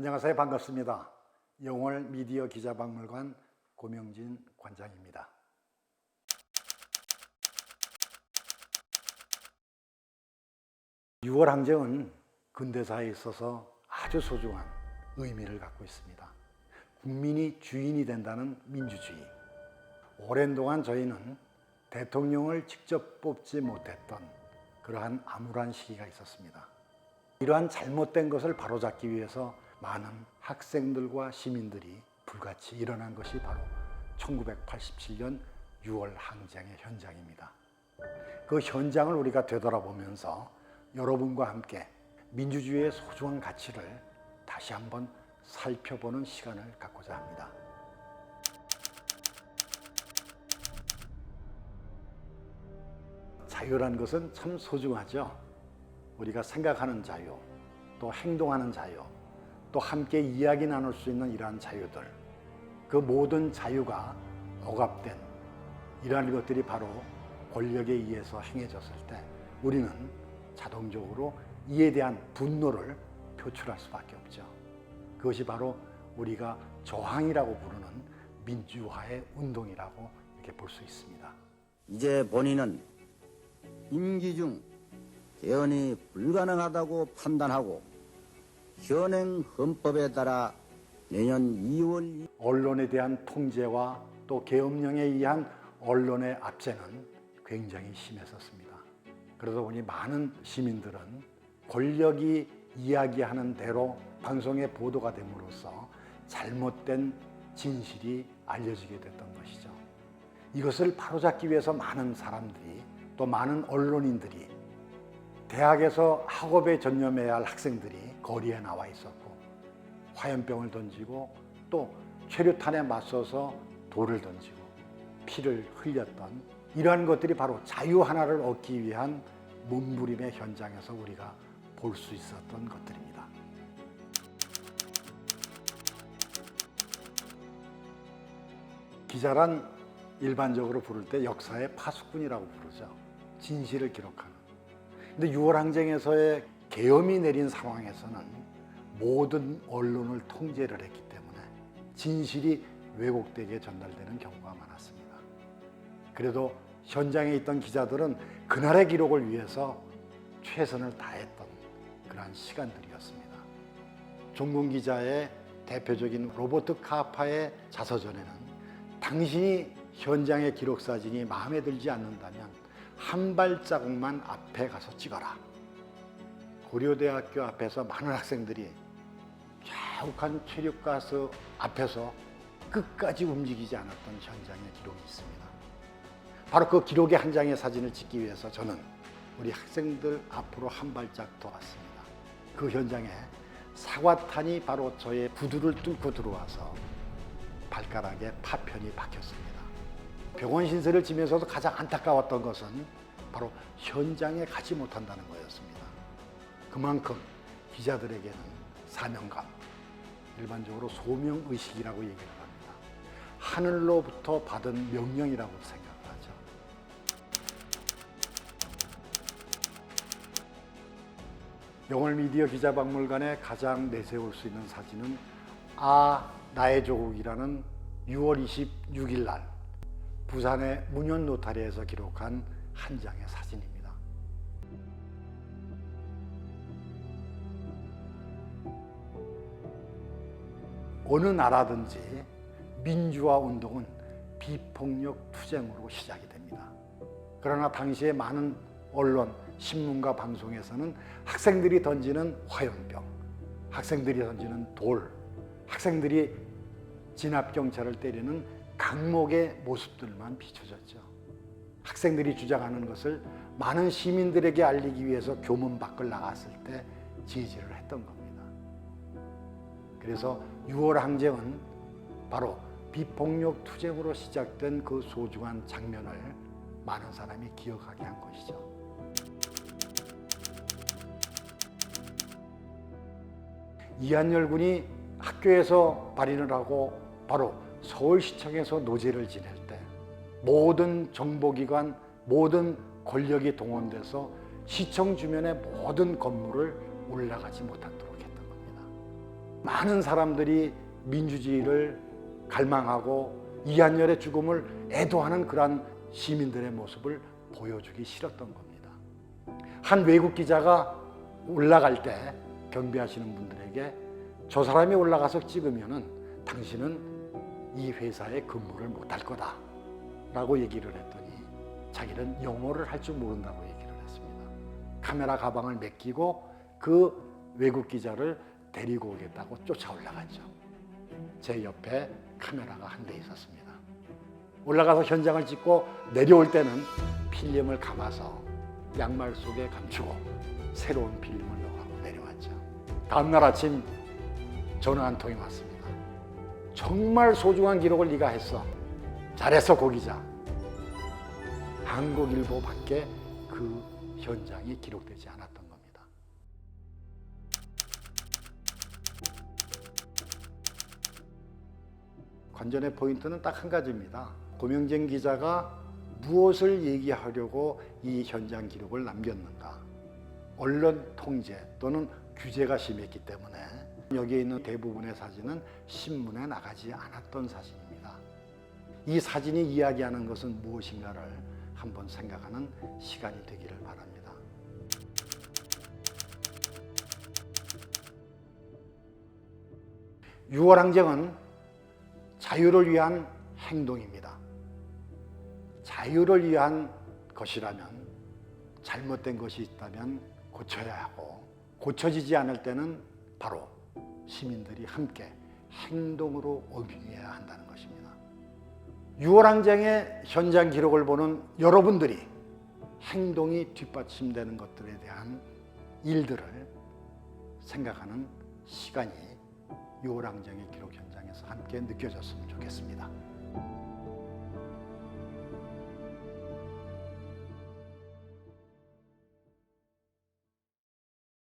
안녕하세요. 반갑습니다. 영월 미디어 기자박물관 고명진 관장입니다. 유월 항쟁은 근대사에 있어서 아주 소중한 의미를 갖고 있습니다. 국민이 주인이 된다는 민주주의. 오랜 동안 저희는 대통령을 직접 뽑지 못했던 그러한 암울한 시기가 있었습니다. 이러한 잘못된 것을 바로잡기 위해서 많은 학생들과 시민들이 불같이 일어난 것이 바로 1987년 6월 항쟁의 현장입니다. 그 현장을 우리가 되돌아보면서 여러분과 함께 민주주의의 소중한 가치를 다시 한번 살펴보는 시간을 갖고자 합니다. 자유란 것은 참 소중하죠. 우리가 생각하는 자유, 또 행동하는 자유, 또 함께 이야기 나눌 수 있는 이러한 자유들, 그 모든 자유가 억압된 이러한 것들이 바로 권력에 의해서 행해졌을 때 우리는 자동적으로 이에 대한 분노를 표출할 수밖에 없죠. 그것이 바로 우리가 저항이라고 부르는 민주화의 운동이라고 이렇게 볼 수 있습니다. 이제 본인은 임기 중 개헌이 불가능하다고 판단하고 현행 헌법에 따라 내년 2월 언론에 대한 통제와 또 계엄령에 의한 언론의 압제는 굉장히 심했었습니다. 그러다 보니 많은 시민들은 권력이 이야기하는 대로 방송에 보도가 됨으로써 잘못된 진실이 알려지게 됐던 것이죠. 이것을 바로잡기 위해서 많은 사람들이 또 많은 언론인들이 대학에서 학업에 전념해야 할 학생들이 거리에 나와 있었고 화염병을 던지고 또 최루탄에 맞서서 돌을 던지고 피를 흘렸던 이러한 것들이 바로 자유 하나를 얻기 위한 몸부림의 현장에서 우리가 볼 수 있었던 것들입니다. 기자란 일반적으로 부를 때 역사의 파수꾼이라고 부르죠. 진실을 기록하는. 근데 6월 항쟁에서의 계엄이 내린 상황에서는 모든 언론을 통제를 했기 때문에 진실이 왜곡되게 전달되는 경우가 많았습니다. 그래도 현장에 있던 기자들은 그날의 기록을 위해서 최선을 다했던 그러한 시간들이었습니다. 종군 기자의 대표적인 로버트 카파의 자서전에는 당신이 현장의 기록 사진이 마음에 들지 않는다면 한 발자국만 앞에 가서 찍어라. 고려대학교 앞에서 많은 학생들이 자욱한 체류가스 앞에서 끝까지 움직이지 않았던 현장의 기록이 있습니다. 바로 그 기록의 한 장의 사진을 찍기 위해서 저는 우리 학생들 앞으로 한 발짝 더 왔습니다. 그 현장에 사과탄이 바로 저의 구두를 뚫고 들어와서 발가락에 파편이 박혔습니다. 병원 신세를 지면서도 가장 안타까웠던 것은 바로 현장에 가지 못한다는 거였습니다. 그만큼 기자들에게는 사명감, 일반적으로 소명의식이라고 얘기를 합니다. 하늘로부터 받은 명령이라고 생각을 하죠. 영월 미디어 기자박물관에 가장 내세울 수 있는 사진은 아 나의 조국이라는 6월 26일 날 부산의 문현 노타리에서 기록한 한 장의 사진입니다. 어느 나라든지 민주화 운동은 비폭력 투쟁으로 시작이 됩니다. 그러나 당시에 많은 언론, 신문과 방송에서는 학생들이 던지는 화염병, 학생들이 던지는 돌, 학생들이 진압 경찰을 때리는 강목의 모습들만 비춰졌죠. 학생들이 주장하는 것을 많은 시민들에게 알리기 위해서 교문 밖을 나갔을 때 지지를 했던 겁니다. 그래서 6월 항쟁은 바로 비폭력 투쟁으로 시작된 그 소중한 장면을 많은 사람이 기억하게 한 것이죠. 이한열 군이 학교에서 발인을 하고 바로 서울시청에서 노제를 지낼 때 모든 정보기관, 모든 권력이 동원돼서 시청 주변의 모든 건물을 올라가지 못하도록. 많은 사람들이 민주주의를 갈망하고 이한열의 죽음을 애도하는 그러한 시민들의 모습을 보여주기 싫었던 겁니다. 한 외국 기자가 올라갈 때 경비하시는 분들에게 저 사람이 올라가서 찍으면은 당신은 이 회사에 근무를 못할 거다 라고 얘기를 했더니 자기는 영어를 할 줄 모른다고 얘기를 했습니다. 카메라 가방을 맡기고 그 외국 기자를 데리고 오겠다고 쫓아 올라갔죠. 제 옆에 카메라가 한 대 있었습니다. 올라가서 현장을 찍고 내려올 때는 필름을 감아서 양말 속에 감추고 새로운 필름을 넣어가고 내려왔죠. 다음날 아침 전화 한 통이 왔습니다. 정말 소중한 기록을 네가 했어. 잘했어 고 기자. 한국일보밖에 그 현장이 기록되지 않았던 겁니다. 관전의 포인트는 딱 한 가지입니다. 고명진 기자가 무엇을 얘기하려고 이 현장 기록을 남겼는가? 언론 통제 또는 규제가 심했기 때문에 여기에 있는 대부분의 사진은 신문에 나가지 않았던 사진입니다. 이 사진이 이야기하는 것은 무엇인가를 한번 생각하는 시간이 되기를 바랍니다. 유월 항쟁은 자유를 위한 행동입니다. 자유를 위한 것이라면 잘못된 것이 있다면 고쳐야 하고 고쳐지지 않을 때는 바로 시민들이 함께 행동으로 옮겨야 한다는 것입니다. 6월 항쟁의 현장 기록을 보는 여러분들이 행동이 뒷받침되는 것들에 대한 일들을 생각하는 시간이 6월항쟁의 기록 현장에서 함께 느껴졌으면 좋겠습니다.